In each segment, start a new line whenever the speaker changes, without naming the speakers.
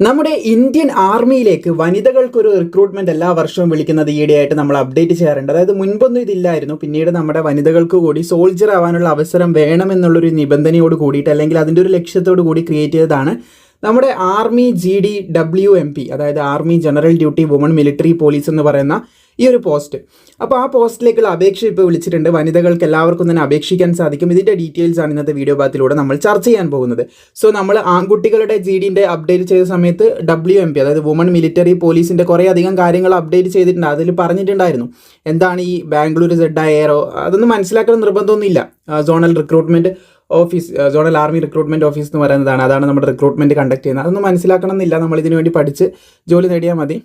നമ്മുടെ Indian ആർമിയിലേക്ക് വനിതകൾക്കൊരു recruitment എല്ലാ വർഷവും വിളിക്കുന്നത് ഈയിടെയായിട്ട് നമ്മൾ അപ്ഡേറ്റ് ചെയ്യാറുണ്ട്. അതായത് മുൻപൊന്നും ഇതില്ലായിരുന്നു. പിന്നീട് നമ്മുടെ വനിതകൾക്ക് കൂടി സോൾജർ ആവാനുള്ള അവസരം വേണമെന്നുള്ളൊരു നിബന്ധനയോട് കൂടിയിട്ട് അല്ലെങ്കിൽ അതിന്റെ ഒരു ലക്ഷ്യത്തോട് കൂടി ക്രിയേറ്റ് ചെയ്തതാണ് നമ്മുടെ army G D W M P അതായത് army general duty woman military police എന്ന് പറയുന്ന ഈ ഒരു പോസ്റ്റ് അപ്പോൾ ആ പോസ്റ്റിലേക്കുള്ള അപേക്ഷ ഇപ്പോൾ വിളിച്ചിട്ടുണ്ട്. വനിതകൾക്ക് എല്ലാവർക്കും തന്നെ അപേക്ഷിക്കാൻ സാധിക്കും. ഇതിന്റെ ഡീറ്റെയിൽസ് ആണ് ഇന്നത്തെ വീഡിയോ ഭാഗത്തിലൂടെ നമ്മൾ ചർച്ച ചെയ്യാൻ പോകുന്നത്. സോ നമ്മൾ ആൺകുട്ടികളുടെ ജി ഡിന്റെ അപ്ഡേറ്റ് ചെയ്ത സമയത്ത് ഡബ്ല്യു എം പി അതായത് വുമൺ മിലിറ്ററി പോലീസിന്റെ കുറേ അധികം കാര്യങ്ങൾ അപ്ഡേറ്റ് ചെയ്തിട്ടുണ്ട്. അതിൽ പറഞ്ഞിട്ടുണ്ടായിരുന്നു. എന്താണ് ഈ ബാംഗ്ലൂർ സെഡ് എയറോ അതൊന്നും മനസ്സിലാക്കാൻ നിർബന്ധമൊന്നുമില്ല. Zonal recruitment office zonal army recruitment office എന്ന് പറയുന്നതാണ്. അതാണ് നമ്മുടെ റിക്രൂട്ട്മെന്റ് കണ്ടക്ട് ചെയ്യുന്നത്. അതൊന്നും മനസ്സിലാക്കണം എന്നില്ല നമ്മൾ ഇതിനു വേണ്ടി പഠിച്ച് ജോലി നേടിയാൽ മതി.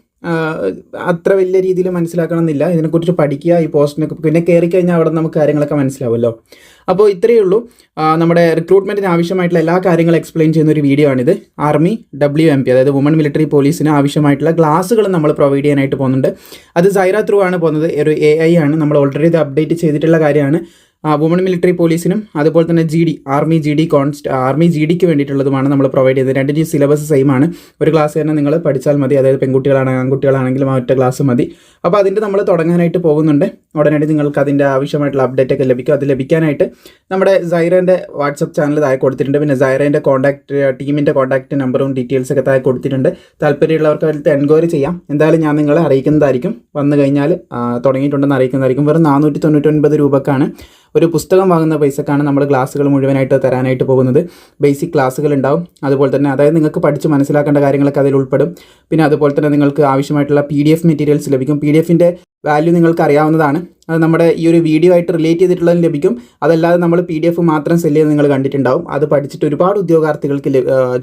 അത്ര വലിയ രീതിയിൽ മനസ്സിലാക്കണം എന്നില്ല ഇതിനെക്കുറിച്ച് പഠിക്കുക ഈ പോസ്റ്റിനെ പിന്നെ കയറി കഴിഞ്ഞാൽ അവിടെ നമുക്ക് കാര്യങ്ങളൊക്കെ മനസ്സിലാവുമല്ലോ. അപ്പോൾ ഇത്രയേ ഉള്ളൂ. നമ്മുടെ റിക്രൂട്ട്മെന്റിന് ആവശ്യമായിട്ടുള്ള എല്ലാ കാര്യങ്ങളും എക്സ്പ്ലെയിൻ ചെയ്യുന്ന ഒരു വീഡിയോ ആണിത്. ആർമി ഡബ്ല്യു എം പി അതായത് വുമൺ മിലിറ്ററി പോലീസിന് ആവശ്യമായിട്ടുള്ള ക്ലാസ്സുകൾ നമ്മൾ പ്രൊവൈഡ് ചെയ്യാനായിട്ട് പോകുന്നുണ്ട്. അത് സൈറ ത്രൂ ആണ് പോകുന്നത്. ഒരു എ ഐ ആണ്. നമ്മൾ ഓൾറെഡി ഇത് അപ്ഡേറ്റ് ചെയ്തിട്ടുള്ള കാര്യമാണ്. വുമൺ മിലിറ്ററി പോലീസിനും അതുപോലെ തന്നെ G D army G D const army G ഡിക്ക് വേണ്ടിയിട്ടുള്ളതുമാണ് നമ്മൾ പ്രൊവൈഡ് ചെയ്തത്. രണ്ടിന്റെയും സിലബസ് സെയിം ആണ്. ഒരു ക്ലാസ് തന്നെ നിങ്ങൾ പഠിച്ചാൽ മതി. അതായത് പെൺകുട്ടികളാണെങ്കിൽ ആൺകുട്ടികളാണെങ്കിലും ആ ഒറ്റ ക്ലാസ് മതി. അപ്പോൾ അതിന്റെ നമ്മൾ തുടങ്ങാനായിട്ട് പോകുന്നുണ്ട്. ഉടനടി നിങ്ങൾക്ക് അതിന്റെ ആവശ്യമായിട്ടുള്ള അപ്ഡേറ്റ് ഒക്കെ ലഭിക്കും. അത് ലഭിക്കാനായിട്ട് നമ്മുടെ സൈറേന്റെ വാട്സപ്പ് ചാനൽ താഴെ കൊടുത്തിട്ടുണ്ട്. പിന്നെ സൈറേന്റെ കോൺടാക്ട് ടീമിന്റെ കോൺടാക്ട് നമ്പറും ഡീറ്റെയിൽസ് ഒക്കെ താഴെ കൊടുത്തിട്ടുണ്ട്. താല്പര്യമുള്ളവർക്ക് അതിൽ എൻക്വയറി ചെയ്യാം. എന്തായാലും ഞാൻ നിങ്ങളെ അറിയിക്കുന്നതായിരിക്കും. വന്നു കഴിഞ്ഞാൽ തുടങ്ങിയിട്ടുണ്ടെന്ന് അറിയിക്കുന്നതായിരിക്കും. വെറും നാനൂറ്റി തൊണ്ണൂറ്റൊൻപത് രൂപക്കാണ് ഒരു പുസ്തകം വാങ്ങുന്ന പൈസക്കാണ് നമ്മൾ ക്ലാസ്സുകൾ മുഴുവനായിട്ട് തരാനായിട്ട് പോകുന്നത്. ബേസിക് ക്ലാസ്സുകൾ ഉണ്ടാവും. അതുപോലെ തന്നെ അതായത് നിങ്ങൾക്ക് പഠിച്ച് മനസ്സിലാക്കേണ്ട കാര്യങ്ങളൊക്കെ അതിൽ ഉൾപ്പെടും. പിന്നെ അതുപോലെ തന്നെ നിങ്ങൾക്ക് ആവശ്യമായിട്ടുള്ള പി ഡി എഫ് മെറ്റീരിയൽസ് ലഭിക്കും. പി ഡി എഫിന്റെ വാല്യൂ നിങ്ങൾക്ക് അറിയാവുന്നതാണ് അത് നമ്മുടെ ഈ ഒരു വീഡിയോ ആയിട്ട് റിലേറ്റ് ചെയ്തിട്ടുള്ളതും ലഭിക്കും. അതല്ലാതെ നമ്മൾ പി ഡി എഫ് മാത്രം സെല്ല് ചെയ്ത് നിങ്ങൾ കണ്ടിട്ടുണ്ടാവും. അത് പഠിച്ചിട്ട് ഒരുപാട് ഉദ്യോഗാർത്ഥികൾക്ക്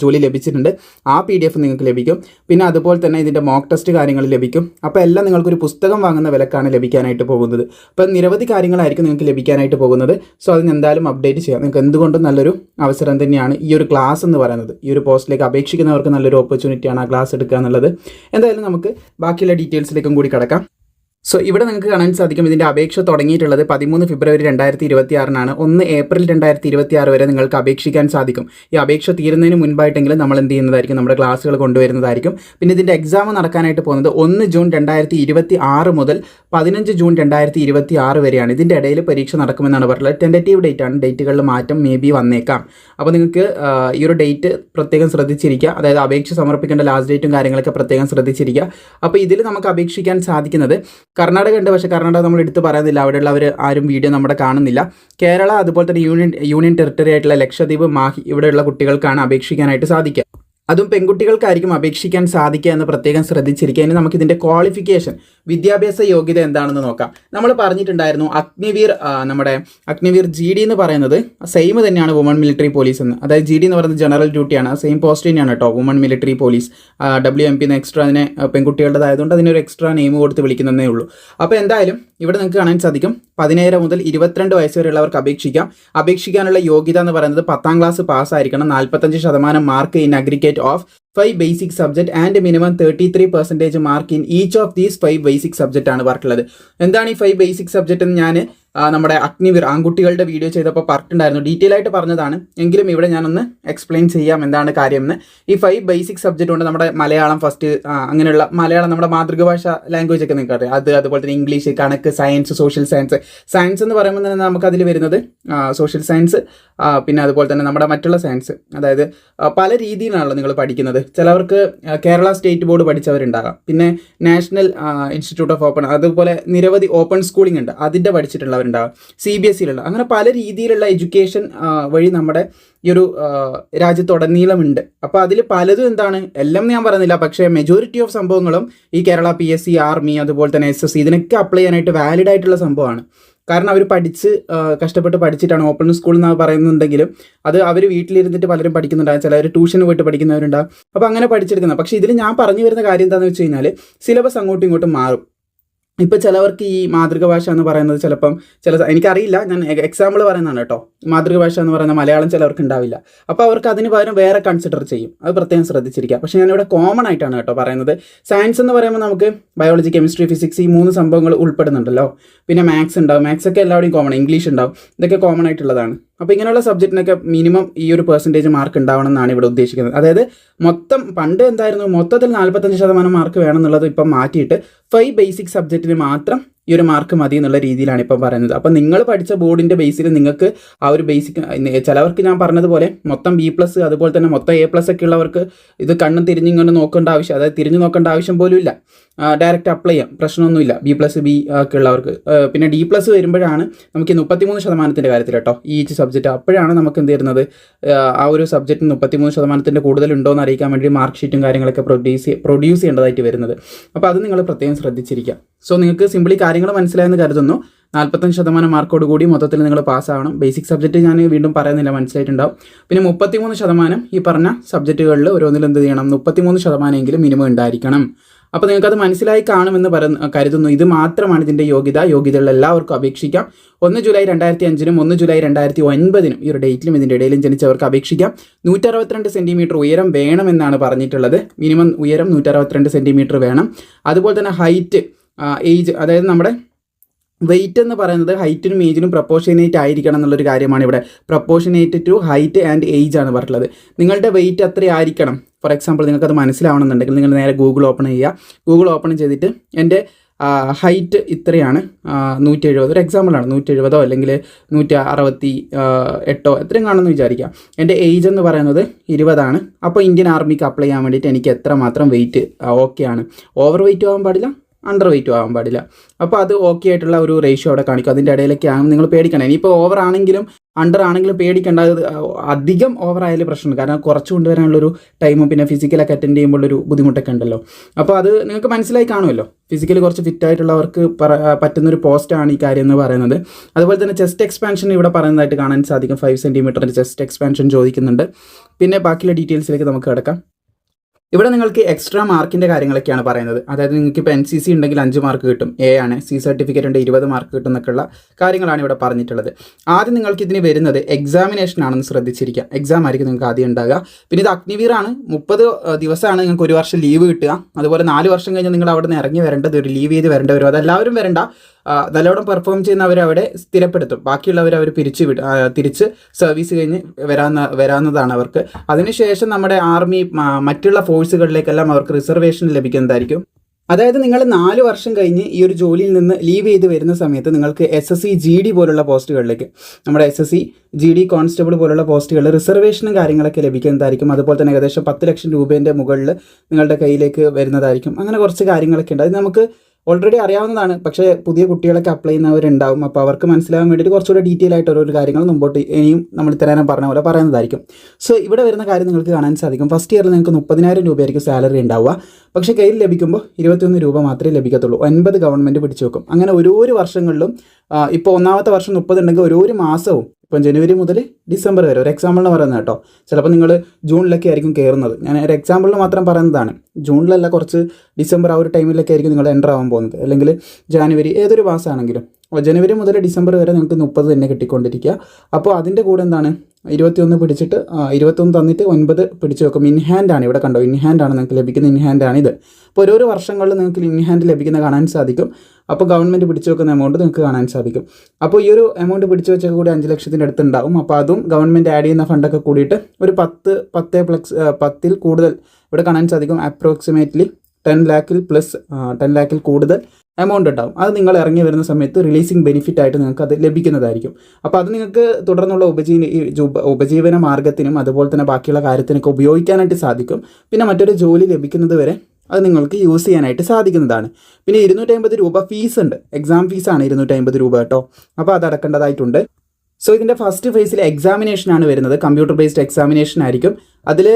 ജോലി ലഭിച്ചിട്ടുണ്ട്. ആ പി ഡി എഫ് നിങ്ങൾക്ക് ലഭിക്കും. പിന്നെ അതുപോലെ തന്നെ ഇതിന്റെ മോക്ക് ടെസ്റ്റ് കാര്യങ്ങൾ ലഭിക്കും. അപ്പോൾ എല്ലാം നിങ്ങൾക്കൊരു പുസ്തകം വാങ്ങുന്ന വിലക്കാണ് ലഭിക്കാനായിട്ട് പോകുന്നത്. അപ്പോൾ നിരവധി കാര്യങ്ങളായിരിക്കും നിങ്ങൾക്ക് ലഭിക്കാനായിട്ട് പോകുന്നത്. സോ അതിന് എന്തായാലും അപ്ഡേറ്റ് ചെയ്യാം. നിങ്ങൾക്ക് എന്തുകൊണ്ടും നല്ലൊരു അവസരം തന്നെയാണ് ഈ ഒരു ക്ലാസ് എന്ന് പറയുന്നത്. ഈ ഒരു പോസ്റ്റിലേക്ക് അപേക്ഷിക്കുന്നവർക്ക് നല്ലൊരു ഓപ്പർച്യൂണിറ്റിയാണ് ആ ക്ലാസ് എടുക്കുക എന്നുള്ളത്. എന്തായാലും നമുക്ക് ബാക്കിയുള്ള ഡീറ്റെയിൽസിലേക്കും കൂടി കിടക്കാം. സോ ഇവിടെ നിങ്ങൾക്ക് കാണാൻ സാധിക്കും ഇതിന്റെ അപേക്ഷ തുടങ്ങിയിട്ടുള്ളത് പതിമൂന്ന് ഫെബ്രുവരി രണ്ടായിരത്തി ഇരുപത്തി ആറിനാണ് ഒന്ന് ഏപ്രിൽ രണ്ടായിരത്തി ഇരുപത്തി ആറ് വരെ നിങ്ങൾക്ക് അപേക്ഷിക്കാൻ സാധിക്കും. ഈ അപേക്ഷ തീരുന്നതിന് മുൻപായിട്ടെങ്കിലും നമ്മൾ എന്ത് ചെയ്യുന്നതായിരിക്കും? നമ്മുടെ ക്ലാസ്സുകൾ കൊണ്ടുവരുന്നതായിരിക്കും. പിന്നെ ഇതിന്റെ എക്സാം നടക്കാനായിട്ട് പോകുന്നത് ഒന്ന് ജൂൺ രണ്ടായിരത്തി ഇരുപത്തി ആറ് മുതൽ പതിനഞ്ച് ജൂൺ രണ്ടായിരത്തി ഇരുപത്തി ആറ് വരെയാണ്. ഇതിന്റെ ഇടയിൽ പരീക്ഷ നടക്കുമെന്നാണ് പറഞ്ഞത് ടെന്റേറ്റീവ് ഡേറ്റ് ആണ്. ഡേറ്റുകളിൽ മാറ്റം മേ ബി വന്നേക്കാം. അപ്പോൾ നിങ്ങൾക്ക് ഈ ഒരു ഡേറ്റ് പ്രത്യേകം ശ്രദ്ധിച്ചിരിക്കുക. അതായത് അപേക്ഷ സമർപ്പിക്കേണ്ട ലാസ്റ്റ് ഡേറ്റും കാര്യങ്ങളൊക്കെ പ്രത്യേകം ശ്രദ്ധിച്ചിരിക്കുക. അപ്പോൾ ഇതിൽ നമുക്ക് അപേക്ഷിക്കാൻ സാധിക്കുന്നത് കർണാടക ഉണ്ട് പക്ഷേ കർണാടക നമ്മൾ എടുത്ത് പറയുന്നില്ല. അവിടെയുള്ളവർ ആരും വീഡിയോ നമ്മുടെ കാണുന്നില്ല. കേരള അതുപോലെ തന്നെ യൂണിയൻ യൂണിയൻ ടെറിട്ടറി ആയിട്ടുള്ള ലക്ഷദ്വീപ് മാഹി ഇവിടെയുള്ള കുട്ടികൾക്കാണ് അപേക്ഷിക്കാനായിട്ട് സാധിക്കുക. അതും പെൺകുട്ടികൾക്കായിരിക്കും അപേക്ഷിക്കാൻ സാധിക്കുക എന്ന് പ്രത്യേകം ശ്രദ്ധിച്ചിരിക്കുക. ഇനി നമുക്ക് ഇതിന്റെ ക്വാളിഫിക്കേഷൻ വിദ്യാഭ്യാസ യോഗ്യത എന്താണെന്ന് നോക്കാം. നമ്മൾ പറഞ്ഞിട്ടുണ്ടായിരുന്നു അഗ്നിവീർ നമ്മുടെ അഗ്നിവീർ ജി ഡി എന്ന് പറയുന്നത് സെയിം തന്നെയാണ് വുമൺ മിലിറ്ററി പോലീസ് എന്ന്. അതായത് ജി ഡി എന്ന് പറയുന്നത് ജനറൽ ഡ്യൂട്ടിയാണ് സെയിം പോസ്റ്റ് തന്നെയാണ് കേട്ടോ woman military police W M P എന്ന് എക്സ്ട്രാ അതിനെ പെൺകുട്ടികളുടേതായതുകൊണ്ട് അതിനൊരു എക്സ്ട്രാ നെയിം കൊടുത്ത് വിളിക്കുന്നതേ ഉള്ളൂ. അപ്പോൾ എന്തായാലും ഇവിടെ നിങ്ങൾക്ക് കാണാൻ സാധിക്കും. പതിനേഴ് മുതൽ ഇരുപത്തിരണ്ട് വയസ്സ് വരെയുള്ളവർക്ക് അപേക്ഷിക്കാം. അപേക്ഷിക്കാനുള്ള യോഗ്യത എന്ന് പറയുന്നത് പത്താം ക്ലാസ് പാസ്സായിരിക്കണം നാൽപ്പത്തഞ്ച് ശതമാനം mark in aggregate of five basic subject and minimum thirty three percentage mark in each of these five basic subject ആണ് വർക്കുള്ളത് എന്താണ് ഈ ഫൈവ് ബേസിക് സബ്ജക്റ്റ് എന്ന് ഞാൻ നമ്മുടെ അഗ്നിവീർ ആൺകുട്ടികളുടെ വീഡിയോ ചെയ്തപ്പോൾ പറഞ്ഞിട്ടുണ്ടായിരുന്നു. ഡീറ്റെയിൽ ആയിട്ട് പറഞ്ഞതാണ്. എങ്കിലും ഇവിടെ ഞാനൊന്ന് എക്സ്പ്ലെയിൻ ചെയ്യാം എന്താണ് കാര്യം എന്ന് ഈ ഫൈവ് ബേസിക് സബ്ജക്റ്റ് ഉണ്ട് നമ്മുടെ മലയാളം ഫസ്റ്റ് അങ്ങനെയുള്ള മലയാളം നമ്മുടെ മാതൃഭാഷ ലാംഗ്വേജ് ഒക്കെ നിങ്ങൾക്ക് അറിയാം അത് അതുപോലെ തന്നെ ഇംഗ്ലീഷ് കണക്ക് സയൻസ് സോഷ്യൽ സയൻസ് സയൻസ് എന്ന് പറയുമ്പോൾ തന്നെ നമുക്ക് അതിൽ വരുന്നത് സോഷ്യൽ സയൻസ് പിന്നെ അതുപോലെ തന്നെ നമ്മുടെ മറ്റുള്ള സയൻസ് അതായത് പല രീതിയിലാണല്ലോ നിങ്ങൾ പഠിക്കുന്നത്. ചിലവർക്ക് കേരള സ്റ്റേറ്റ് ബോർഡ് പഠിച്ചവരുണ്ടാകാം. പിന്നെ നാഷണൽ ഇൻസ്റ്റിറ്റ്യൂട്ട് ഓഫ് ഓപ്പൺ അതുപോലെ നിരവധി ഓപ്പൺ സ്കൂളിംഗ് ഉണ്ട്. അതിന്റെ പഠിച്ചിട്ടുള്ളവരുണ്ടാകും സി ബി എസ് സിയിലുള്ള അങ്ങനെ പല രീതിയിലുള്ള എഡ്യൂക്കേഷൻ വഴി നമ്മുടെ ഈ ഒരു രാജ്യത്തുടനീളമുണ്ട്. അപ്പോൾ അതിൽ പലതും എന്താണ് എല്ലാം ഞാൻ പറയുന്നില്ല പക്ഷേ മെജോറിറ്റി ഓഫ് സംഭവങ്ങളും ഈ Kerala P S C army അതുപോലെ തന്നെ എസ് എസ് സി ഇതിനൊക്കെ അപ്ലൈ ചെയ്യാനായിട്ട് വാലിഡ് ആയിട്ടുള്ള സംഭവമാണ്. കാരണം അവർ പഠിച്ച് കഷ്ടപ്പെട്ട് പഠിച്ചിട്ടാണ് ഓപ്പൺ സ്കൂൾ എന്ന് പറയുന്നുണ്ടെങ്കിലും അത് അവർ വീട്ടിലിരുന്നിട്ട് പലരും പഠിക്കുന്നുണ്ടാകും ചിലർ ട്യൂഷന് പോയിട്ട് പഠിക്കുന്നവരുണ്ടാകും അപ്പോൾ അങ്ങനെ പഠിച്ചെടുക്കുന്നത് പക്ഷേ ഇതിൽ ഞാൻ പറഞ്ഞു വരുന്ന കാര്യം എന്താണെന്ന് വെച്ച് കഴിഞ്ഞാൽ സിലബസ് അങ്ങോട്ടും ഇങ്ങോട്ടും മാറും. ഇപ്പോൾ ചിലവർക്ക് ഈ മാതൃകഭാഷ എന്ന് പറയുന്നത് ചിലപ്പം ചില എനിക്കറിയില്ല. ഞാൻ എക്സാമ്പിൾ പറയുന്നതാണ് കേട്ടോ. മാതൃകഭാഷ എന്ന് പറയുന്ന മലയാളം ചിലവർക്ക് ഉണ്ടാവില്ല. അപ്പോൾ അവർക്ക് അതിന് പകരം വേറെ കൺസിഡർ ചെയ്യും. അത് പ്രത്യേകം ശ്രദ്ധിച്ചിരിക്കുക. പക്ഷേ ഞാനിവിടെ കോമൺ ആയിട്ടാണ് കേട്ടോ പറയുന്നത്. സയൻസ് എന്ന് പറയുമ്പോൾ നമുക്ക് ബയോളജി കെമിസ്ട്രി ഫിസിക്സ് ഈ മൂന്ന് സംഭവങ്ങൾ ഉൾപ്പെടുന്നുണ്ടല്ലോ. പിന്നെ മാത്സ് ഉണ്ടാവും. മാത്സ് ഒക്കെ എല്ലാവരുടെയും കോമൺ ഇംഗ്ലീഷ് ഉണ്ടാവും. ഇതൊക്കെ കോമൺ ആയിട്ടുള്ളതാണ്. അപ്പോൾ ഇങ്ങനെയുള്ള സബ്ജക്റ്റിനൊക്കെ മിനിമം ഈ ഒരു പെർസെന്റേജ് മാർക്ക് ഉണ്ടാവണം എന്നാണ് ഇവിടെ ഉദ്ദേശിക്കുന്നത്. അതായത് മൊത്തം പണ്ട് എന്തായിരുന്നു? മൊത്തത്തിൽ നാൽപ്പത്തഞ്ച് ശതമാനം മാർക്ക് വേണം എന്നുള്ളത് ഇപ്പം മാറ്റിയിട്ട് ഫൈവ് ബേസിക് സബ്ജക്റ്റിന് മാത്രം ഈ ഒരു മാർക്ക് മതി എന്നുള്ള രീതിയിലാണ് ഇപ്പം പറയുന്നത്. അപ്പം നിങ്ങൾ പഠിച്ച ബോർഡിന്റെ ബേസിൽ നിങ്ങൾക്ക് ആ ഒരു ബേസിക് ചിലവർക്ക് ഞാൻ പറഞ്ഞതുപോലെ മൊത്തം ബി പ്ലസ് അതുപോലെ തന്നെ മൊത്തം എ പ്ലസ് ഒക്കെ ഉള്ളവർക്ക് ഇത് കണ്ണും തിരിഞ്ഞിങ്ങനെ നോക്കേണ്ട ആവശ്യം അതായത് തിരിഞ്ഞു നോക്കേണ്ട ആവശ്യം പോലും ഇല്ല. ഡയറക്റ്റ് അപ്ലൈ ചെയ്യാം. പ്രശ്നമൊന്നുമില്ല ബി പ്ലസ് ബി ഒക്കെ ഉള്ളവർക്ക്. പിന്നെ ഡി പ്ലസ് വരുമ്പോഴാണ് നമുക്ക് മുപ്പത്തിമൂന്ന് ശതമാനത്തിന്റെ കാര്യത്തിൽ കേട്ടോ ഈ സബ്ജക്റ്റ് അപ്പോഴാണ് നമുക്ക് എന്ത് തരുന്നത് ആ, ഒരു സബ്ജക്റ്റിന് മുപ്പത്തിമൂന്ന് ശതമാനത്തിന്റെ കൂടുതൽ ഉണ്ടോ എന്ന് അറിയിക്കാൻ വേണ്ടി മാർക്ക് ഷീറ്റും കാര്യങ്ങളൊക്കെ പ്രൊഡ്യൂസ് പ്രൊഡ്യൂസ് ചെയ്യേണ്ടതായിട്ട് വരുന്നത്. അപ്പോൾ അത് നിങ്ങൾ പ്രത്യേകം ശ്രദ്ധിച്ചിരിക്കുക. സോ നിങ്ങൾക്ക് സിമ്പിളി കാര്യങ്ങൾ മനസ്സിലായെന്ന് കരുതുന്നു. നാൽപ്പത്തഞ്ച് ശതമാനം മാർക്കോട് കൂടി മൊത്തത്തിൽ നിങ്ങൾ പാസ്സാവണം. ബേസിക് സബ്ജക്റ്റ് ഞാൻ വീണ്ടും പറയുന്നില്ല മനസ്സിലായിട്ടുണ്ടാവും. പിന്നെ മുപ്പത്തിമൂന്ന് ശതമാനം ഈ പറഞ്ഞ സബ്ജക്റ്റുകളിൽ ഓരോന്നിലും എന്ത് ചെയ്യണം? മുപ്പത്തിമൂന്ന് ശതമാനമെങ്കിലും മിനിമം ഉണ്ടായിരിക്കണം. അപ്പോൾ നിങ്ങൾക്കത് മനസ്സിലായി കാണുമെന്ന് പറയുന്ന കരുതുന്നു. ഇത് മാത്രമാണ് ഇതിന്റെ യോഗ്യത. യോഗ്യതയുള്ള എല്ലാവർക്കും അപേക്ഷിക്കാം. ഒന്ന് ജൂലൈ രണ്ടായിരത്തി അഞ്ചിനും ഒന്ന് ജൂലൈ രണ്ടായിരത്തി ഒൻപതിനും ഈ ഒരു ഡേറ്റിലും ഇതിന്റെ ഇടയിലും ജനിച്ചവർക്ക് അപേക്ഷിക്കാം. നൂറ്ററുപത്തിരണ്ട് സെന്റിമീറ്റർ ഉയരം വേണമെന്നാണ് പറഞ്ഞിട്ടുള്ളത്. മിനിമം ഉയരം നൂറ്ററുപത്തിരണ്ട് സെന്റിമീറ്റർ വേണം. അതുപോലെ തന്നെ ഹൈറ്റ് ഏജ് അതായത് നമ്മുടെ വെയിറ്റ് എന്ന് പറയുന്നത് ഹൈറ്റിനും ഏജിനും പ്രപ്പോർഷനേറ്റ് ആയിരിക്കണം എന്നുള്ളൊരു കാര്യമാണ് ഇവിടെ. Proportionate to height and age ആണ് പറഞ്ഞിട്ടുള്ളത്. നിങ്ങളുടെ വെയിറ്റ് അത്ര ആയിരിക്കണം ഫോർ എക്സാമ്പിൾ നിങ്ങൾക്കത് മനസ്സിലാവണമെന്നുണ്ടെങ്കിൽ നിങ്ങൾ നേരെ ഗൂഗിൾ ഓപ്പൺ ചെയ്യുക. ഗൂഗിൾ ഓപ്പൺ ചെയ്തിട്ട് എന്റെ ഹൈറ്റ് ഇത്രയാണ്. നൂറ്റി എഴുപത് ഒരു എക്സാമ്പിളാണ് നൂറ്റി എഴുപതോ അല്ലെങ്കിൽ നൂറ്റി അറുപത്തി എട്ടോ എത്രയും കാണുമെന്ന് വിചാരിക്കാം എന്റെ ഏജ് എന്ന് പറയുന്നത് ഇരുപതാണ്. അപ്പോൾ ഇന്ത്യൻ ആർമിക്ക് അപ്ലൈ ചെയ്യാൻ വേണ്ടിയിട്ട് എനിക്ക് എത്ര മാത്രം വെയിറ്റ് ഓക്കെ ആണ്. ഓവർ വെയിറ്റ് ആവാൻ പാടില്ല. അണ്ടർ വെയിറ്റും ആവാൻ പാടില്ല. അപ്പോൾ അത് ഓക്കെ ആയിട്ടുള്ള ഒരു റേഷ്യോ അവിടെ കാണിക്കും. അതിന്റെ ഇടയിലൊക്കെയാണ് നിങ്ങൾ പേടിക്കണം ഇനിയിപ്പോൾ ഓവർ ആണെങ്കിലും അണ്ടർ ആണെങ്കിലും പേടിക്കേണ്ട. അധികം ഓവർ ആയാലും പ്രശ്നമാണ് കാരണം കുറച്ച് കൊണ്ടുവരാനുള്ളൊരു ടൈമും പിന്നെ ഫിസിക്കലൊക്കെ അറ്റൻഡ് ചെയ്യുമ്പോഴൊരു ബുദ്ധിമുട്ടൊക്കെ ഉണ്ടല്ലോ. അപ്പോൾ അത് നിങ്ങൾക്ക് മനസ്സിലായി കാണുമല്ലോ. ഫിസിക്കലി കുറച്ച് ഫിറ്റ് ആയിട്ടുള്ളവർക്ക് പറ- പറ്റുന്നൊരു പോസ്റ്റാണ് ഈ കാര്യം എന്ന് പറയുന്നത്. അതുപോലെ തന്നെ ചെസ്റ്റ് എക്സ്പാൻഷൻ ഇവിടെ പറയുന്നതായിട്ട് കാണാൻ സാധിക്കും. ഫൈവ് സെന്റിമീറ്ററിന്റെ ചെസ്റ്റ് എക്സ്പാൻഷൻ ചോദിക്കുന്നുണ്ട്. പിന്നെ ബാക്കിയുള്ള ഡീറ്റെയിൽസിലേക്ക് നമുക്ക് കിടക്കാം. ഇവിടെ നിങ്ങൾക്ക് എക്സ്ട്രാ മാർക്കിന്റെ കാര്യങ്ങളൊക്കെയാണ് പറയുന്നത്. അതായത് നിങ്ങൾക്ക് ഇപ്പോൾ എൻ സി സി ഉണ്ടെങ്കിൽ അഞ്ച് മാർക്ക് കിട്ടും. എ ആണ് സി സർട്ടിഫിക്കറ്റ് ഉണ്ട് ഇരുപത് മാർക്ക് കിട്ടും എന്നൊക്കെയുള്ള കാര്യങ്ങളാണ് ഇവിടെ പറഞ്ഞിട്ടുള്ളത്. ആദ്യം നിങ്ങൾക്ക് ഇതിന് വരുന്നത് എക്സാമിനേഷൻ ആണെന്ന് ശ്രദ്ധിച്ചിരിക്കുക. എക്സാം ആയിരിക്കും നിങ്ങൾക്ക് ആദ്യം ഉണ്ടാകുക പിന്നെ ഇത് അഗ്നിവീറാണ് മുപ്പത് ദിവസമാണ് നിങ്ങൾക്ക് ഒരു വർഷം ലീവ് കിട്ടുക. അതുപോലെ നാല് വർഷം കഴിഞ്ഞ് നിങ്ങൾ അവിടെ നിന്ന് ഇറങ്ങി വരേണ്ടത് ഒരു ലീവ് ചെയ്ത് വരേണ്ടി വരും അതെല്ലാവരും വരണ്ട. നല്ലോണം പെർഫോം ചെയ്യുന്നവർ അവിടെ സ്ഥിരപ്പെടുത്തും. ബാക്കിയുള്ളവർ അവർ പിരിച്ചു വിടും. തിരിച്ച് സർവീസ് കഴിഞ്ഞ് വരാവുന്ന വരാവുന്നതാണ് അവർക്ക്. അതിനുശേഷം നമ്മുടെ ആർമി മറ്റുള്ള ഫോഴ്സുകളിലേക്കെല്ലാം അവർക്ക് റിസർവേഷൻ ലഭിക്കുന്നതായിരിക്കും അതായത് നിങ്ങൾ നാല് വർഷം കഴിഞ്ഞ് ഈ ഒരു ജോലിയിൽ നിന്ന് ലീവ് ചെയ്ത് വരുന്ന സമയത്ത് നിങ്ങൾക്ക് S S C G D പോലുള്ള പോസ്റ്റുകളിലേക്ക് നമ്മുടെ S S C G D constable പോലുള്ള പോസ്റ്റുകളിൽ റിസർവേഷനും കാര്യങ്ങളൊക്കെ ലഭിക്കുന്നതായിരിക്കും അതുപോലെ തന്നെ ഏകദേശം പത്ത് ലക്ഷം രൂപേന്റെ മുകളിൽ നിങ്ങളുടെ കയ്യിലേക്ക് വരുന്നതായിരിക്കും. അങ്ങനെ കുറച്ച് കാര്യങ്ങളൊക്കെ ഉണ്ട്. അത് നമുക്ക് ഓൾറെഡി അറിയാവുന്നതാണ്. പക്ഷേ പുതിയ കുട്ടികളൊക്കെ അപ്ലൈ ചെയ്യുന്നവരുണ്ടാവും. അപ്പോൾ അവർക്ക് മനസ്സിലാവാൻ വേണ്ടിയിട്ട് കുറച്ചുകൂടെ ഡീറ്റെയിൽ ആയിട്ട് ഓരോ കാര്യങ്ങൾ മുമ്പോട്ട് ഇനിയും നമ്മൾ ഇത്രയും പറഞ്ഞ പോലെ പറയുന്നതായിരിക്കും. സോ ഇവിടെ വരുന്ന കാര്യം നിങ്ങൾക്ക് കാണാൻ സാധിക്കും. ഫസ്റ്റ് ഇയറിൽ നിങ്ങൾക്ക് മുപ്പതിനായിരം രൂപയായിരിക്കും സാലറി ഉണ്ടാവുക. പക്ഷേ കയ്യിൽ ലഭിക്കുമ്പോൾ ഇരുപത്തിയൊന്ന് രൂപ മാത്രമേ ലഭിക്കത്തുള്ളൂ. ഒൻപത് ഗവൺമെന്റ് പിടിച്ചു വെക്കും. അങ്ങനെ ഓരോരോ വർഷങ്ങളിലും ഇപ്പോൾ ഒന്നാമത്തെ വർഷം മുപ്പത് ഉണ്ടെങ്കിൽ ഓരോരോ മാസവും ഇപ്പം ജനുവരി മുതൽ ഡിസംബർ വരെ ഒരു എക്സാമ്പിളിന് പറയുന്നത് കേട്ടോ. ചിലപ്പോൾ നിങ്ങൾ ജൂണിലൊക്കെ ആയിരിക്കും കയറുന്നത്. ഞാൻ ഒരു എക്സാമ്പിളിന് മാത്രം പറയുന്നതാണ്. ജൂണിലല്ല കുറച്ച് ഡിസംബർ ആ ഒരു ടൈമിലൊക്കെ ആയിരിക്കും നിങ്ങൾ എന്റർ ആവാൻ പോകുന്നത്. അല്ലെങ്കിൽ ജാനുവരി ഏതൊരു മാസമാണെങ്കിലും. ജനുവരി മുതൽ ഡിസംബർ വരെ നിങ്ങൾക്ക് മുപ്പത് തന്നെ കിട്ടിക്കൊണ്ടിരിക്കുക. അപ്പോൾ അതിന്റെ കൂടെ എന്താണ്? ഇരുപത്തിയൊന്ന് പിടിച്ചിട്ട് ഇരുപത്തൊന്ന് തന്നിട്ട് ഒൻപത് പിടിച്ച് വെക്കും. ഇൻ ഹാൻഡ് ആണ് ഇവിടെ കണ്ടോ? ഇൻ ഹാൻഡ് ആണ് നിങ്ങൾക്ക് ലഭിക്കുന്ന ഇൻ ഹാൻഡ് ആണ് ഇത്. അപ്പോൾ ഓരോരോ വർഷങ്ങളിൽ നിങ്ങൾക്ക് ഇൻഹാൻഡ് ലഭിക്കുന്ന കാണാൻ സാധിക്കും. അപ്പോൾ ഗവൺമെന്റ് പിടിച്ചു വെക്കുന്ന എമൗണ്ട് നിങ്ങൾക്ക് കാണാൻ സാധിക്കും. അപ്പോൾ ഈ ഒരു എമൗണ്ട് പിടിച്ചു വെച്ചൊക്കെ കൂടി അഞ്ച് ലക്ഷത്തിന്റെ അടുത്ത് ഉണ്ടാവും അപ്പോൾ അതും ഗവൺമെന്റ് ആഡ് ചെയ്യുന്ന ഫണ്ടൊക്കെ കൂടിയിട്ട് ഒരു പത്ത് പത്ത് പ്ലസ് പത്തിൽ കൂടുതൽ ഇവിടെ കാണാൻ സാധിക്കും. അപ്രോക്സിമേറ്റ്ലി ടെൻ ലാക്കിൽ പ്ലസ് ടെൻ ലാക്കിൽ കൂടുതൽ എമൗണ്ട് ഉണ്ടാവും. അത് നിങ്ങൾ ഇറങ്ങി വരുന്ന സമയത്ത് റിലീസിങ് ബെനിഫിറ്റ് ആയിട്ട് നിങ്ങൾക്ക് അത് ലഭിക്കുന്നതായിരിക്കും. അപ്പോൾ അത് നിങ്ങൾക്ക് തുടർന്നുള്ള ഉപജീവന ഉപജീവന മാർഗത്തിനും അതുപോലെ തന്നെ ബാക്കിയുള്ള കാര്യത്തിനൊക്കെ ഉപയോഗിക്കാനായിട്ട് സാധിക്കും. പിന്നെ മറ്റൊരു ജോലി ലഭിക്കുന്നത് വരെ അത് നിങ്ങൾക്ക് യൂസ് ചെയ്യാനായിട്ട് സാധിക്കുന്നതാണ്. പിന്നെ ഇരുന്നൂറ്റമ്പത് രൂപ ഫീസ് ഉണ്ട്. എക്സാം ഫീസാണ് ഇരുന്നൂറ്റമ്പത് രൂപ കേട്ടോ. അപ്പോൾ അത് അടക്കേണ്ടതായിട്ടുണ്ട്. സോ ഇതിന്റെ ഫസ്റ്റ് ഫേസിൽ എക്സാമിനേഷൻ ആണ് വരുന്നത്. കമ്പ്യൂട്ടർ ബേസ്ഡ് എക്സാമിനേഷൻ ആയിരിക്കും. അതിൽ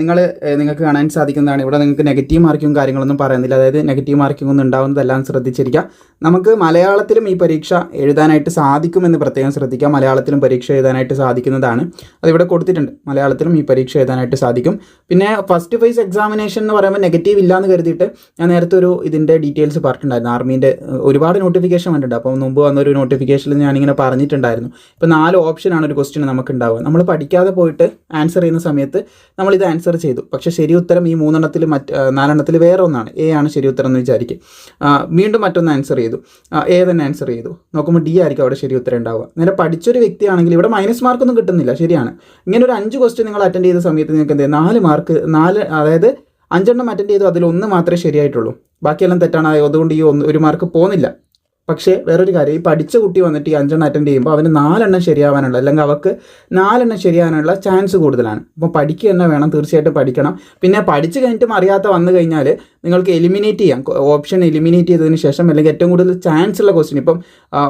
നിങ്ങൾ നിങ്ങൾക്ക് കാണാൻ സാധിക്കുന്നതാണ്. ഇവിടെ നിങ്ങൾക്ക് നെഗറ്റീവ് മാർക്കിങ്ങും കാര്യങ്ങളൊന്നും പറയുന്നില്ല അതായത് നെഗറ്റീവ് മാർക്കിംഗ് ഒന്നും ഉണ്ടാവുന്നതെല്ലാം ശ്രദ്ധിച്ചിരിക്കുക. നമുക്ക് മലയാളത്തിലും ഈ പരീക്ഷ എഴുതാനായിട്ട് സാധിക്കുമെന്ന് പ്രത്യേകം ശ്രദ്ധിക്കുക. മലയാളത്തിലും പരീക്ഷ എഴുതാനായിട്ട് സാധിക്കുന്നതാണ്. അതിവിടെ കൊടുത്തിട്ടുണ്ട്. മലയാളത്തിലും ഈ പരീക്ഷ എഴുതാനായിട്ട് സാധിക്കും. പിന്നെ ഫസ്റ്റ് ഫേസ് എക്സാമിനേഷൻ എന്ന് പറയുമ്പോൾ നെഗറ്റീവ് ഇല്ലാന്ന് കരുതിയിട്ട് ഞാൻ നേരത്തെ ഒരു ഇതിന്റെ ഡീറ്റെയിൽസ് പറഞ്ഞിട്ടുണ്ടായിരുന്നു. ആർമീന്റെ ഒരുപാട് നോട്ടിഫിക്കേഷൻ വന്നിട്ടുണ്ട്. അപ്പോൾ മുമ്പ് വന്നൊരു നോട്ടിഫിക്കേഷനിൽ ഞാനിങ്ങനെ പറഞ്ഞിട്ടുണ്ടായിരുന്നു. ഇപ്പോൾ നാല് ഓപ്ഷനാണ് ഒരു ക്വസ്റ്റ്യൻ നമുക്ക് ഉണ്ടാവുക. നമ്മൾ പഠിക്കാതെ പോയിട്ട് ആൻസർ ചെയ്യുന്ന സമയത്ത് സമയത്ത് നമ്മൾ ഇത് ആൻസർ ചെയ്തു. പക്ഷേ ശരി ഉത്തരം ഈ മൂന്നെണ്ണത്തിൽ മറ്റ് നാലെണ്ണത്തിൽ വേറെ ഒന്നാണ്. എ ആണ് ശരി ഉത്തരം എന്ന് വിചാരിക്കും വീണ്ടും മറ്റൊന്ന് ആൻസർ ചെയ്തു. എ തന്നെ ആൻസർ ചെയ്തു. നോക്കുമ്പോൾ ഡി ആയിരിക്കും അവിടെ ശരി ഉത്തരം ഉണ്ടാവുക. നേരെ പഠിച്ചൊരു വ്യക്തിയാണെങ്കിൽ ഇവിടെ മൈനസ് മാർക്കൊന്നും കിട്ടുന്നില്ല. ശരിയാണ്. ഇങ്ങനെ ഒരു അഞ്ച് ക്വസ്റ്റ്യൻ നിങ്ങൾ അറ്റൻഡ് ചെയ്ത സമയത്ത് നിങ്ങൾക്ക് എന്ത്? നാല് മാർക്ക് നാല് അതായത് അഞ്ചെണ്ണം അറ്റൻഡ് ചെയ്തു. അതിൽ ഒന്ന് മാത്രമേ ശരിയായിട്ടുള്ളൂ. ബാക്കിയെല്ലാം തെറ്റാണ്. അതുകൊണ്ട് ഈ ഒന്ന് ഒരു മാർക്ക് പോകുന്നില്ല പക്ഷേ വേറൊരു കാര്യം ഈ പഠിച്ച കുട്ടി വന്നിട്ട് ഈ അഞ്ചെണ്ണം അറ്റൻഡ് ചെയ്യുമ്പോൾ അവന് നാലെണ്ണം ശരിയാവാനുള്ള അല്ലെങ്കിൽ അവർക്ക് നാലെണ്ണം ശരിയാവാനുള്ള ചാൻസ് കൂടുതലാണ്. അപ്പോൾ പഠിക്കുക തന്നെ വേണം തീർച്ചയായിട്ടും പഠിക്കണം. പിന്നെ പഠിച്ചു കഴിഞ്ഞിട്ടും അറിയാത്ത വന്നു കഴിഞ്ഞാൽ നിങ്ങൾക്ക് എലിമിനേറ്റ് ചെയ്യാം. ഓപ്ഷൻ എലിമിനേറ്റ് ചെയ്തതിന് ശേഷം അല്ലെങ്കിൽ ഏറ്റവും കൂടുതൽ ചാൻസ് ഉള്ള ക്വസ്റ്റ്യൻ ഇപ്പം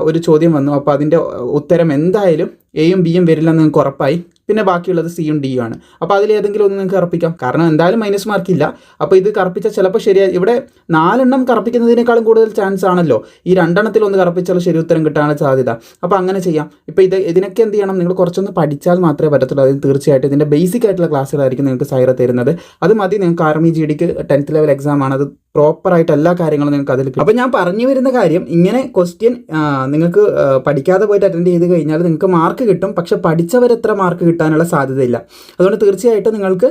ഒരു ചോദ്യം വന്നു. അപ്പോൾ അതിന്റെ ഉത്തരം എന്തായാലും എയും ബിയും വരില്ലെന്ന് നിങ്ങൾക്ക് ഉറപ്പായി. പിന്നെ ബാക്കിയുള്ളത് സിയും ഡിയും ആണ്. അപ്പോൾ അതിൽ ഏതെങ്കിലും ഒന്ന് നിങ്ങൾക്ക് കറപ്പിക്കാം. കാരണം എന്തായാലും മൈനസ് മാർക്ക് ഇല്ല. അപ്പോൾ ഇത് കറപ്പിച്ചാൽ ചിലപ്പോൾ ശരിയായി ഇവിടെ നാലെണ്ണം കറപ്പിക്കുന്നതിനേക്കാളും കൂടുതൽ ചാൻസ് ആണല്ലോ. ഈ രണ്ടെണ്ണത്തിൽ ഒന്ന് കറപ്പിച്ചാൽ ശരി ഉത്തരം കിട്ടാനുള്ള സാധ്യത. അപ്പോൾ അങ്ങനെ ചെയ്യാം. ഇപ്പോൾ ഇത് ഇതിനൊക്കെ എന്ത് ചെയ്യണം? നിങ്ങൾ കുറച്ചൊന്ന് പഠിച്ചാൽ മാത്രമേ പറ്റത്തുള്ളൂ. അതിന് തീർച്ചയായിട്ടും ഇതിന്റെ ബേസിക് ആയിട്ടുള്ള ക്ലാസ്സുകളായിരിക്കും നിങ്ങൾക്ക് സൈറ തരുന്നത്. അത് മതി. നിങ്ങൾക്ക് ആർമി ജി ഡിക്ക് ടെൻത്ത് ലെവൽ എക്സാം ആണ്. അത് പ്രോപ്പറായിട്ട് എല്ലാ കാര്യങ്ങളും നിങ്ങൾക്ക് അതിൽ. അപ്പോൾ ഞാൻ പറഞ്ഞു വരുന്ന കാര്യം ഇങ്ങനെ ക്വസ്റ്റ്യൻ നിങ്ങൾക്ക് പഠിക്കാതെ പോയിട്ട് അറ്റൻഡ് ചെയ്ത് കഴിഞ്ഞാൽ നിങ്ങൾക്ക് മാർക്ക് കിട്ടും പക്ഷെ പഠിച്ചവരെത്ര മാർക്ക് കിട്ടാനുള്ള സാധ്യതയില്ല അതുകൊണ്ട് തീർച്ചയായിട്ടും നിങ്ങൾക്ക്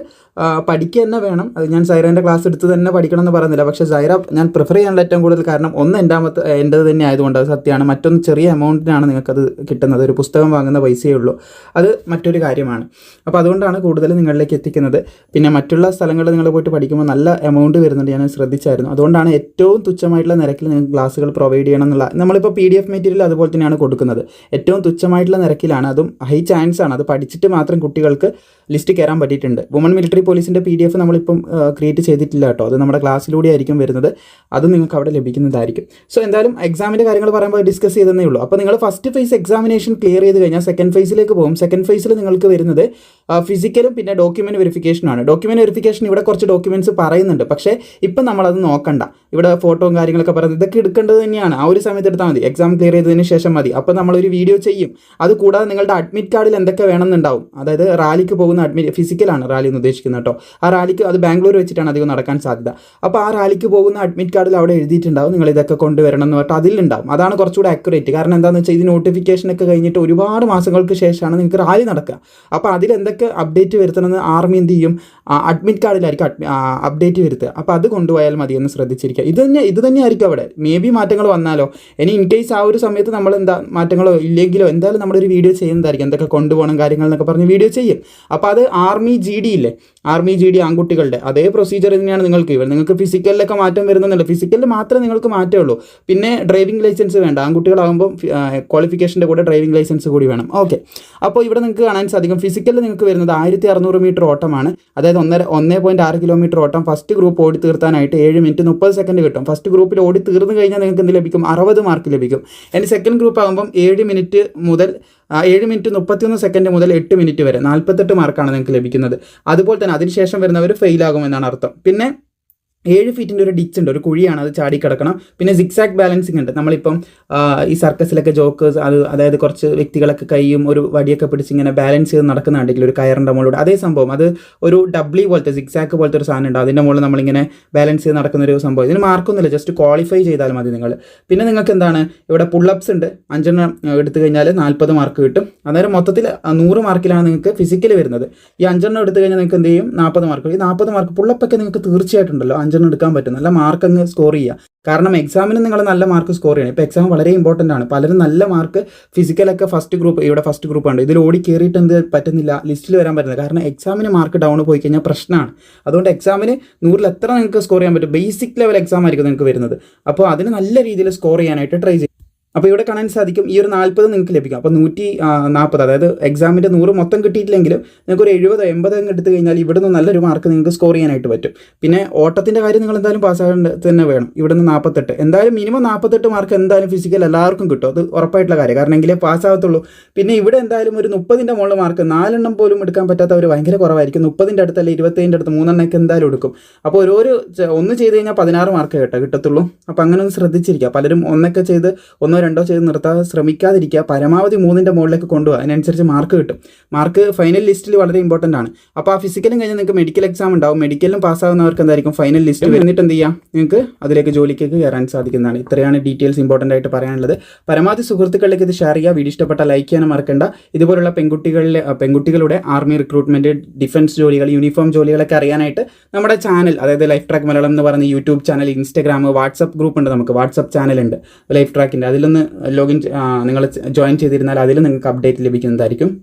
പഠിക്കുക തന്നെ വേണം. അത് ഞാൻ സൈറേന്റെ ക്ലാസ് എടുത്ത് തന്നെ പഠിക്കണം എന്ന് പറയുന്നില്ല. പക്ഷേ സൈറ ഞാൻ പ്രിഫർ ചെയ്യാനുള്ള ഏറ്റവും കൂടുതൽ കാരണം ഒന്ന് എന്റെ എന്റേത് തന്നെ ആയതുകൊണ്ട് അത് സത്യമാണ്. മറ്റൊന്ന് ചെറിയ എമൗണ്ടിനാണ് നിങ്ങൾക്കത് കിട്ടുന്നത്. ഒരു പുസ്തകം വാങ്ങുന്ന പൈസയേ ഉള്ളൂ. അത് മറ്റൊരു കാര്യമാണ്. അപ്പോൾ അതുകൊണ്ടാണ് കൂടുതൽ നിങ്ങളിലേക്ക് എത്തിക്കുന്നത്. പിന്നെ മറ്റുള്ള സ്ഥലങ്ങളിൽ നിങ്ങൾ പോയിട്ട് പഠിക്കുമ്പോൾ നല്ല എമൗണ്ട് വരുന്നുണ്ട്. ഞാൻ ശ്രദ്ധിച്ചായിരുന്നു. അതുകൊണ്ടാണ് ഏറ്റവും തുച്ഛമായിട്ടുള്ള നിരക്കിൽ നിങ്ങൾക്ക് ക്ലാസ്സുകൾ പ്രൊവൈഡ് ചെയ്യണം എന്നുള്ള നമ്മളിപ്പോൾ പി ഡി എഫ് മെറ്റീരിയൽ അതുപോലെ തന്നെയാണ് കൊടുക്കുന്നത്. ഏറ്റവും തുച്ഛമായിട്ടുള്ള നിരക്കിലാണ്. അതും ഹൈ ചാൻസ് ആണ്. അത് പഠിച്ചിട്ട് മാത്രം കുട്ടികൾക്ക് ലിസ്റ്റ് കയറാൻ പറ്റിയിട്ടുണ്ട്. വുമൺ മിലിറ്ററി പോലീസിന്റെ പി ഡി എഫ് നമ്മളിപ്പം ക്രിയേറ്റ് ചെയ്തിട്ടില്ല കേട്ടോ. അത് നമ്മുടെ ക്ലാസ്സിലൂടെ ആയിരിക്കും വരുന്നത്. അത് നിങ്ങൾക്ക് അവിടെ ലഭിക്കുന്നതായിരിക്കും. സോ എന്തായാലും എക്സാമിന്റെ കാര്യങ്ങൾ പറയുമ്പോൾ ഡിസ്കസ് ചെയ്തതേ ഉള്ളൂ. അപ്പോൾ നിങ്ങൾ ഫസ്റ്റ് ഫേസ് എക്സാമിനേഷൻ ക്ലിയർ ചെയ്ത് കഴിഞ്ഞാൽ സെക്കൻഡ് ഫേസിലേക്ക് പോകും. സെക്കൻഡ് ഫേസിൽ നിങ്ങൾക്ക് വരുന്നത് ഫിസിക്കലും പിന്നെ ഡോക്യുമെന്റ് വെരിഫിക്കേഷനാണ് ഡോക്യുമെന്റ് വെരിഫിക്കേഷൻ ഇവിടെ കുറച്ച് ഡോക്യുമെന്റ്സ് പറയുന്നുണ്ട്. പക്ഷേ ഇപ്പം നമ്മളത് നോക്കണ്ട. ഇവിടെ ഫോട്ടോയും കാര്യങ്ങളൊക്കെ പറയുന്നത് ഇതൊക്കെ എടുക്കേണ്ടത് തന്നെയാണ്. ആ ഒരു സമയത്ത് എടുത്താൽ മതി. എക്സാം ക്ലിയർ ചെയ്തതിന് ശേഷം മതി. അപ്പോൾ നമ്മളൊരു വീഡിയോ ചെയ്യും. അത് കൂടാതെ നിങ്ങളുടെ അഡ്മിറ്റ് കാർഡിൽ എന്തൊക്കെ വേണമെന്നുണ്ടാവും. അതായത് റാലിക്ക് പോകുന്ന അഡ്മിറ്റ് ഫിസിക്കലാണ് റാലി എന്ന് ഉദ്ദേശിക്കുന്നത് കേട്ടോ. ആ റാലിക്ക് അത് ബാംഗ്ലൂർ വെച്ചിട്ടാണ് അധികം നടക്കാൻ സാധ്യത. അപ്പോൾ ആ റാലിക്ക് പോകുന്ന അഡ്മിറ്റ് കാർഡിൽ അവിടെ എഴുതിയിട്ടുണ്ടാവും നിങ്ങൾ ഇതൊക്കെ കൊണ്ടുവരണം എന്ന് പറഞ്ഞിട്ട് അതിലുണ്ടാവും അതാണ് കുറച്ചുകൂടി അക്യുറേറ്റ് കാരണം എന്താണെന്ന് വെച്ചാൽ ഇത് നോട്ടിഫിക്കേഷൻ ഒക്കെ കഴിഞ്ഞിട്ട് ഒരുപാട് മാസങ്ങൾക്ക് ശേഷമാണ് നിങ്ങൾക്ക് റാലി നടക്കുക. അപ്പോൾ അതിൽ എന്തൊക്കെ അപ്ഡേറ്റ് വരുത്തണമെന്ന് ആർമി എന്ത് ചെയ്യും? അഡ്മിറ്റ് കാർഡിലായിരിക്കും അപ്ഡേറ്റ് വരുത്തുക. അപ്പോൾ അത് കൊണ്ടുപോയാൽ മതി എന്ന് ശ്രദ്ധിച്ചിരിക്കുക. ഇത് തന്നെ ഇത് തന്നെയായിരിക്കും അവിടെ. മേ ബി മാറ്റങ്ങൾ വന്നാലോ. ഇനി ഇൻ കേസ് ആ ഒരു സമയത്ത് നമ്മൾ എന്താ മാറ്റങ്ങളോ ഇല്ലെങ്കിലോ എന്തായാലും നമ്മളൊരു വീഡിയോ ചെയ്യുന്നതായിരിക്കും. എന്തൊക്കെ കൊണ്ടുപോകണം കാര്യങ്ങൾ എന്നൊക്കെ പറഞ്ഞ് വീഡിയോ ചെയ്യും. അപ്പോൾ അത് ആർമി ജി ഡി ഇല്ലേ? ആർമി ജി ഡി ആൺകുട്ടികളുടെ അതേ പ്രൊസീജിയർ തന്നെയാണ് നിങ്ങൾക്ക്. ഇവർ നിങ്ങൾക്ക് ഫിസിക്കലിലൊക്കെ മാറ്റം വരുന്നുണ്ടല്ലോ ഫിസിക്കലിൽ മാത്രമേ നിങ്ങൾക്ക് മാറ്റേ ഉള്ളൂ. പിന്നെ ഡ്രൈവിംഗ് ലൈസൻസ് വേണ്ട. ആൺകുട്ടികളാകുമ്പോൾ ക്വാളിഫിക്കേഷന്റെ കൂടെ ഡ്രൈവിംഗ് ലൈസൻസ് കൂടി വേണം. ഓക്കെ അപ്പോൾ ഇവിടെ നിങ്ങൾക്ക് കാണാൻ സാധിക്കും. ഫിസിക്കലിൽ നിങ്ങൾക്ക് വരുന്നത് ആയിരത്തി അറുന്നൂറ് മീറ്റർ ഓട്ടമാണ്. അതായത് ഒന്നര ഒന്നേ പോയിന്റ് ആറ് കിലോമീറ്റർ ഓട്ടം. ഫസ്റ്റ് ഗ്രൂപ്പ് ഓടി തീർത്താനായിട്ട് ഏഴ് മിനിറ്റ് മുപ്പത് സെക്കൻഡ് കിട്ടും. ഫസ്റ്റ് ഗ്രൂപ്പിൽ ഓടി തീർന്നു കഴിഞ്ഞാൽ നിങ്ങൾക്ക് എന്ത് ലഭിക്കും? അറുപത് മാർക്ക് ലഭിക്കും. എന്റെ സെക്കൻഡ് ഗ്രൂപ്പ് ആകുമ്പം ഏഴ് മിനിറ്റ് മുതൽ ഏഴ് മിനിറ്റ് മുപ്പത്തിയൊന്ന് സെക്കൻഡ് മുതൽ എട്ട് മിനിറ്റ് വരെ നാൽപ്പത്തെട്ട് മാർക്കാണ് നിങ്ങൾക്ക് ലഭിക്കുന്നത്. അതുപോലെ തന്നെ അതിനുശേഷം വരുന്നവർ ഫെയിൽ ആകുമെന്നാണ് അർത്ഥം. പിന്നെ ഏഴ് ഫീറ്റിന്റെ ഒരു ഡിച്ച് ഉണ്ട്. ഒരു കുഴിയാണ്. അത് ചാടി കിടക്കണം. പിന്നെ സിക്സാക്ട് ബാലൻസിങ് ഉണ്ട്. നമ്മളിപ്പം ഈ സർക്കസിലൊക്കെ ജോക്കേഴ്സ് അത് അതായത് കുറച്ച് വ്യക്തികളൊക്കെ കൈയും ഒരു വടിയൊക്കെ പിടിച്ച് ഇങ്ങനെ ബാലൻസ് ചെയ്ത് നടക്കുന്നുണ്ടെങ്കിൽ ഒരു കയറിന്റെ മുകളിലൂടെ. അതേ സംഭവം. അത് ഒരു ഡബ്ലി പോലത്തെ സിക്സാക്ക് പോലത്തെ ഒരു സാധനം ഉണ്ട്. അതിന്റെ മുകളിൽ നമ്മളിങ്ങനെ ബാലൻസ് ചെയ്ത് നടക്കുന്ന ഒരു സംഭവം. ഇതിന് മാർക്കൊന്നുമില്ല ജസ്റ്റ് ക്വാളിഫൈ ചെയ്താൽ മതി നിങ്ങൾ. പിന്നെ നിങ്ങൾക്ക് എന്താണ്? ഇവിടെ പുള്ളപ്സ് ഉണ്ട്. അഞ്ചെണ്ണം എടുത്തു കഴിഞ്ഞാൽ നാൽപ്പത് മാർക്ക് കിട്ടും. അന്നേരം മൊത്തത്തിൽ നൂറ് മാർക്കിലാണ് നിങ്ങൾക്ക് ഫിസിക്കൽ വരുന്നത്. ഈ അഞ്ചെണ്ണം എടുത്തു കഴിഞ്ഞാൽ നിങ്ങൾക്ക് എന്ത് ചെയ്യും? നാൽപ്പത് മാർക്ക് ഈ നാൽപ്പത് മാർക്ക് പുള്ളപ്പൊക്കെ നിങ്ങൾക്ക് തീർച്ചയായിട്ടും ഉണ്ടല്ലോ അഞ്ചെണ്ണം എടുക്കാൻ പറ്റും. നല്ല മാർക്ക് അങ്ങ് സ്കോർ ചെയ്യുക. കാരണം എക്സാമിന് നിങ്ങൾ നല്ല മാർക്ക് സ്കോർ ചെയ്യണം. ഇപ്പോൾ എക്സാം വളരെ ഇമ്പോർട്ടന്റ് ആണ്. പലരും നല്ല മാർക്ക് ഫിസിക്കലൊക്കെ ഫസ്റ്റ് ഗ്രൂപ്പ് ഇവിടെ ഫസ്റ്റ് ഗ്രൂപ്പ് ഉണ്ട് ഇതിൽ ഓടി കയറിയിട്ട് എന്ത് പറ്റുന്നില്ല. ലിസ്റ്റിൽ വരാൻ പറ്റുന്നില്ല. കാരണം എക്സാമിന് മാർക്ക് ഡൗൺ പോയി കഴിഞ്ഞാൽ പ്രശ്നമാണ്. അതുകൊണ്ട് എക്സാമിന് നൂറിൽ എത്ര നിങ്ങൾക്ക് സ്കോർ ചെയ്യാൻ പറ്റും? ബേസിക് ലെവൽ എക്സാം ആയിരിക്കും നിങ്ങൾക്ക് വരുന്നത്. അപ്പോൾ അതിന് നല്ല രീതിയിൽ സ്കോർ ചെയ്യാനായിട്ട് ട്രൈ ചെയ്യും അപ്പോൾ ഇവിടെ കാണാൻ സാധിക്കും ഈ ഒരു നാൽപ്പത് നിങ്ങൾക്ക് ലഭിക്കും. അപ്പോൾ നൂറ്റി നാൽപ്പത് അതായത് എക്സാമിന്റെ നൂറ് മൊത്തം കിട്ടിയിട്ടില്ലെങ്കിലും നിങ്ങൾക്ക് ഒരു എഴുപതോ എൺപതോ എടുത്തു കഴിഞ്ഞാൽ ഇവിടെ നിന്ന് നല്ലൊരു മാർക്ക് നിങ്ങൾക്ക് സ്കോർ ചെയ്യാനായിട്ട് പറ്റും. പിന്നെ ഓട്ടത്തിന്റെ കാര്യം നിങ്ങൾ എന്തായാലും പാസ്സാകേണ്ട തന്നെ വേണം. ഇവിടെ നിന്ന് നാൽപ്പത്തെട്ട് എന്തായാലും മിനിമം നാൽപ്പത്തെട്ട് മാർക്ക് എന്തായാലും ഫിസിക്കൽ എല്ലാവർക്കും കിട്ടും. അത് ഉറപ്പായിട്ടുള്ള കാര്യം. കാരണം എങ്കിലേ പാസ്സാകത്തുള്ളൂ പിന്നെ ഇവിടെ എന്തായാലും ഒരു മുപ്പതിന്റെ മുകളിൽ മാർക്ക് നാലെണ്ണം പോലും എടുക്കാൻ പറ്റാത്തവർ ഭയങ്കര കുറവായിരിക്കും. മുപ്പതിന്റെ അടുത്തല്ല ഇരുപത്തേഴിന്റെ അടുത്ത് മൂന്നെണ്ണമൊക്കെ എന്തായാലും എടുക്കും. അപ്പോൾ ഓരോരു ഒന്ന് ചെയ്ത് കഴിഞ്ഞാൽ പതിനാറ് മാർക്ക് കേട്ടോ കിട്ടത്തുള്ളൂ. അപ്പോൾ അങ്ങനെ ഒന്ന് ശ്രദ്ധിച്ചിരിക്കുക. പലരും ഒന്നൊക്കെ ചെയ്ത് ഒന്നോ രണ്ടോ ചെയ്ത് നിർത്താൻ ശ്രമിക്കാതിരിക്കുക പരമാവധി മൂന്നിന്റെ മുകളിലേക്ക് കൊണ്ടുപോകുക അതിനനുസരിച്ച് മാർക്ക് കിട്ടും. മാർക്ക് ഫൈനൽ ലിസ്റ്റിൽ വളരെ ഇമ്പോർട്ടന്റ് ആണ്. അപ്പോൾ ആ ഫിസിക്കലും കഴിഞ്ഞ് നിങ്ങൾക്ക് മെഡിക്കൽ എക്സാം ഉണ്ടാവും. മെഡിക്കലും പാസ്സാകുന്നവർക്ക് എന്തായിരിക്കും? ഫൈനൽ ലിസ്റ്റ് വന്നിട്ട് എന്ത് ചെയ്യാം? നിങ്ങൾക്ക് അതിലേക്ക് ജോലിക്കേക്ക് കയറാൻ സാധിക്കുന്നതാണ്. ഇത്രയാണ് ഡീറ്റെയിൽസ് ഇമ്പോർട്ടന്റ് ആയിട്ട് പറയാനുള്ളത്. പരമാവധി സുഹൃത്തുക്കളിലേക്ക് ഇത് ഷെയർ ചെയ്യുക. വീഡിയോ ഇഷ്ടപ്പെട്ട ലൈക്ക് ചെയ്യാനും മറക്കണ്ട. ഇതുപോലുള്ള പെൺകുട്ടികളിലെ പെൺകുട്ടികളുടെ ആർമി റിക്രൂട്ട്മെന്റ് ഡിഫൻസ് ജോലികൾ യൂണിഫോം ജോലികളൊക്കെ അറിയാനായിട്ട് നമ്മുടെ ചാനൽ അതായത് ലൈഫ് ട്രാക്ക് മലയാളം എന്ന് പറയുന്ന YouTube channel Instagram WhatsApp group ഉണ്ട് നമുക്ക്. വാട്സപ്പ് ചാനൽ ഉണ്ട്. ലൈഫ് ട്രാക്കിന്റെ അതിലൊന്ന് ലോഗിൻ നിങ്ങൾ ജോയിൻ ചെയ്തിരുന്നാൽ അതിൽ നിങ്ങൾക്ക് അപ്ഡേറ്റ് ലഭിക്കുന്നതായിരിക്കും.